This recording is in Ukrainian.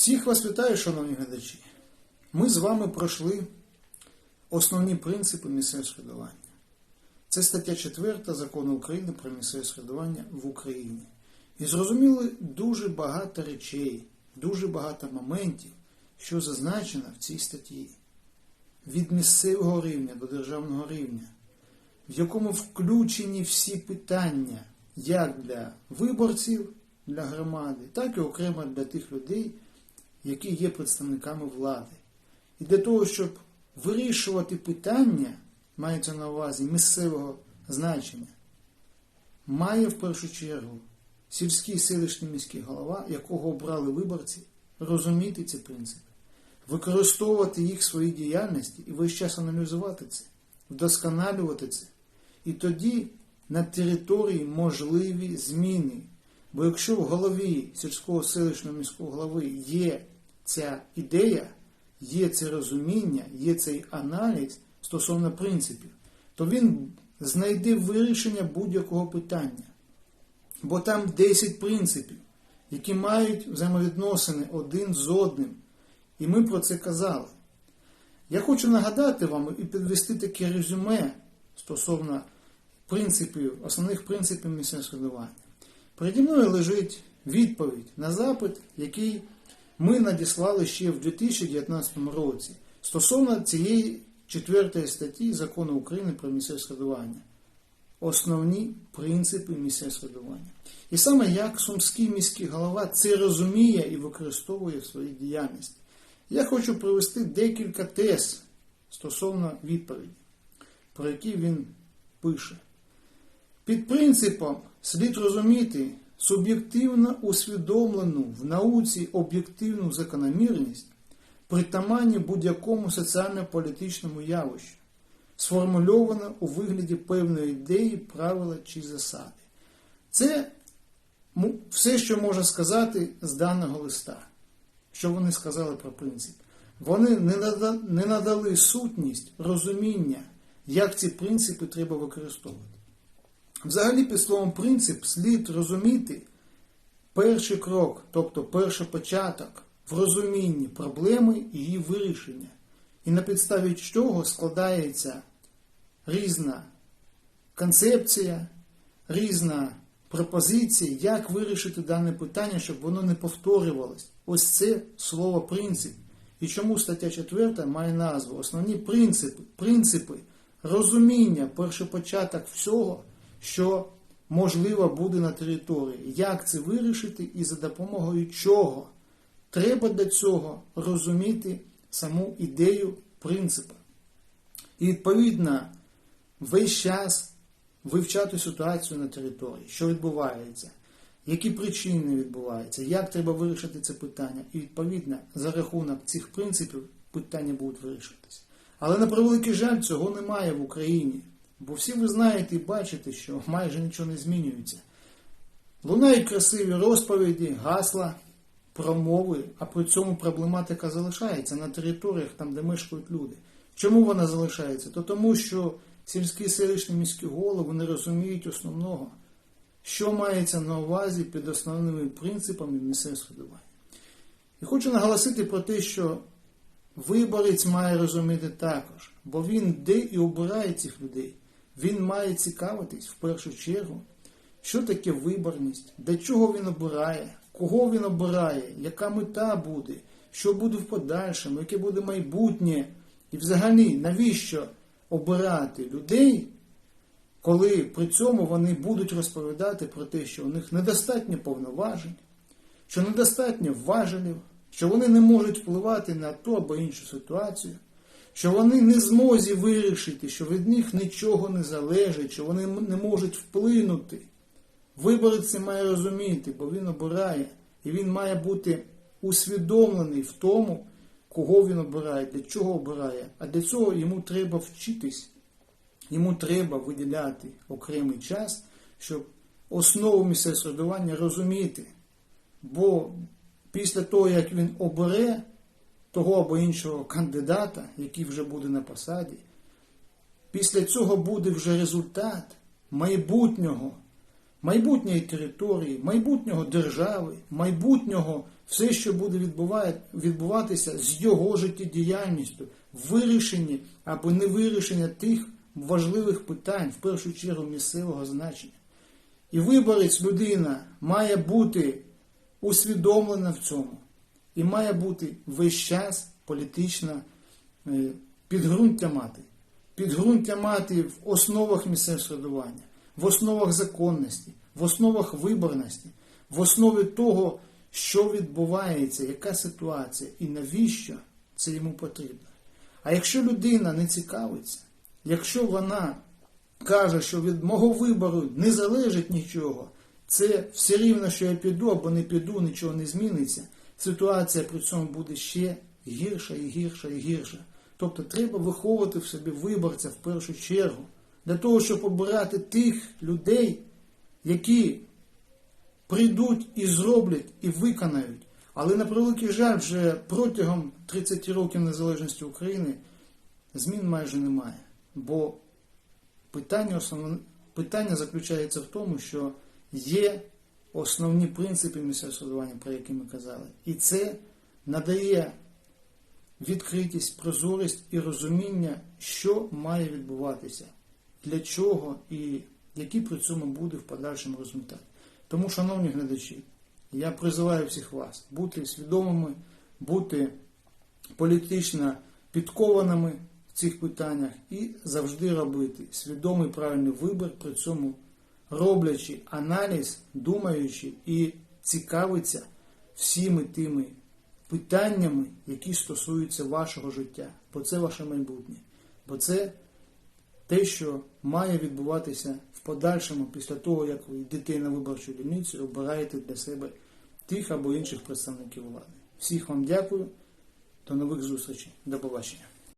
Всіх вас вітаю, шановні глядачі. Ми з вами пройшли основні принципи місцевого середування. Це стаття 4 закону України про місцеве середування в Україні. І зрозуміли дуже багато речей, дуже багато моментів, що зазначено в цій статті. Від місцевого рівня до державного рівня, в якому включені всі питання як для виборців, для громади, так і окремо для тих людей, які є представниками влади. І для того, щоб вирішувати питання, мається на увазі місцевого значення, має в першу чергу сільський селищний міський голова, якого обрали виборці, розуміти ці принципи, використовувати їх в своїй діяльності і весь час аналізувати це, вдосконалювати це. І тоді на території можливі зміни. Бо якщо в голові сільського селищного міського голови є ця ідея, є це розуміння, є цей аналіз стосовно принципів, то він знайде вирішення будь-якого питання. Бо там 10 принципів, які мають взаємовідносини один з одним. І ми про це казали. Я хочу нагадати вам і підвести таке резюме стосовно принципів, основних принципів місцевого середування. Переді мною лежить відповідь на запит, який ми надіслали ще в 2019 році стосовно цієї четвертої статті закону України про місцеве середування. Основні принципи місцевого середування. І саме як сумський міський голова це розуміє і використовує в своїй діяльності. Я хочу привести декілька тез стосовно відповіді, про які він пише. Під принципом слід розуміти суб'єктивно усвідомлену в науці об'єктивну закономірність, притаманні будь-якому соціально-політичному явищу, сформульовано у вигляді певної ідеї, правила чи засади. Це все, що можна сказати з даного листа, що вони сказали про принцип. Вони не надали сутність, розуміння, як ці принципи треба використовувати. Взагалі, під словом принцип слід розуміти перший крок, тобто перший початок в розумінні проблеми і її вирішення. І на підставі чого складається різна концепція, різна пропозиція, як вирішити дане питання, щоб воно не повторювалось. Ось це слово принцип. І чому стаття 4 має назву Основні принципи, принципи розуміння, перший початок всього що можливо буде на території. Як це вирішити і за допомогою чого? Треба для цього розуміти саму ідею принципу. І відповідно весь час вивчати ситуацію на території, що відбувається, які причини відбуваються, як треба вирішити це питання. І відповідно за рахунок цих принципів питання будуть вирішуватися. Але на превеликий жаль, цього немає в Україні. Бо всі ви знаєте і бачите, що майже нічого не змінюється. Лунають красиві розповіді, гасла, промови, а при цьому проблематика залишається на територіях, там, де мешкають люди. Чому вона залишається? То тому, що сільські селищні міські голови не розуміють основного, що мається на увазі під основними принципами місцевого середування. І хочу наголосити про те, що виборець має розуміти також, бо він де і обирає цих людей. Він має цікавитись в першу чергу, що таке виборність, для чого він обирає, кого він обирає, яка мета буде, що буде в подальшому, яке буде майбутнє. І взагалі, навіщо обирати людей, коли при цьому вони будуть розповідати про те, що у них недостатньо повноважень, що недостатньо важелів, що вони не можуть впливати на ту або іншу ситуацію що вони не змозі вирішити, що від них нічого не залежить, що вони не можуть вплинути. Виборець має розуміти, бо він обирає, і він має бути усвідомлений в тому, кого він обирає, для чого обирає. А для цього йому треба вчитись, йому треба виділяти окремий час, щоб основу місцевого розуміти. Бо після того, як він обере, того або іншого кандидата, який вже буде на посаді. Після цього буде вже результат майбутнього, майбутньої території, майбутнього держави, майбутнього все, що буде відбуватися з його життєдіяльністю, вирішенні або невирішення тих важливих питань, в першу чергу місцевого значення. І виборець людина має бути усвідомлена в цьому і має бути весь час політична е, підґрунтя мати. Підґрунтя мати в основах місцевого середування, в основах законності, в основах виборності, в основі того, що відбувається, яка ситуація і навіщо це йому потрібно. А якщо людина не цікавиться, якщо вона каже, що від мого вибору не залежить нічого, це все рівно, що я піду або не піду, нічого не зміниться. Ситуація при цьому буде ще гірша і гірша і гірша. Тобто треба виховувати в собі виборця в першу чергу, для того, щоб обирати тих людей, які прийдуть і зроблять, і виконають. Але на превеликий жаль, вже протягом 30 років незалежності України змін майже немає. Бо питання, основне, питання заключається в тому, що є основні принципи місцевого про які ми казали. І це надає відкритість, прозорість і розуміння, що має відбуватися, для чого і який при цьому буде в подальшому результат. Тому, шановні глядачі, я призиваю всіх вас бути свідомими, бути політично підкованими в цих питаннях і завжди робити свідомий правильний вибір, при цьому роблячи аналіз, думаючи і цікавиться всіми тими питаннями, які стосуються вашого життя, бо це ваше майбутнє, бо це те, що має відбуватися в подальшому після того, як ви йдете на виборчу дільницю і обираєте для себе тих або інших представників влади. Всіх вам дякую, до нових зустрічей, до побачення.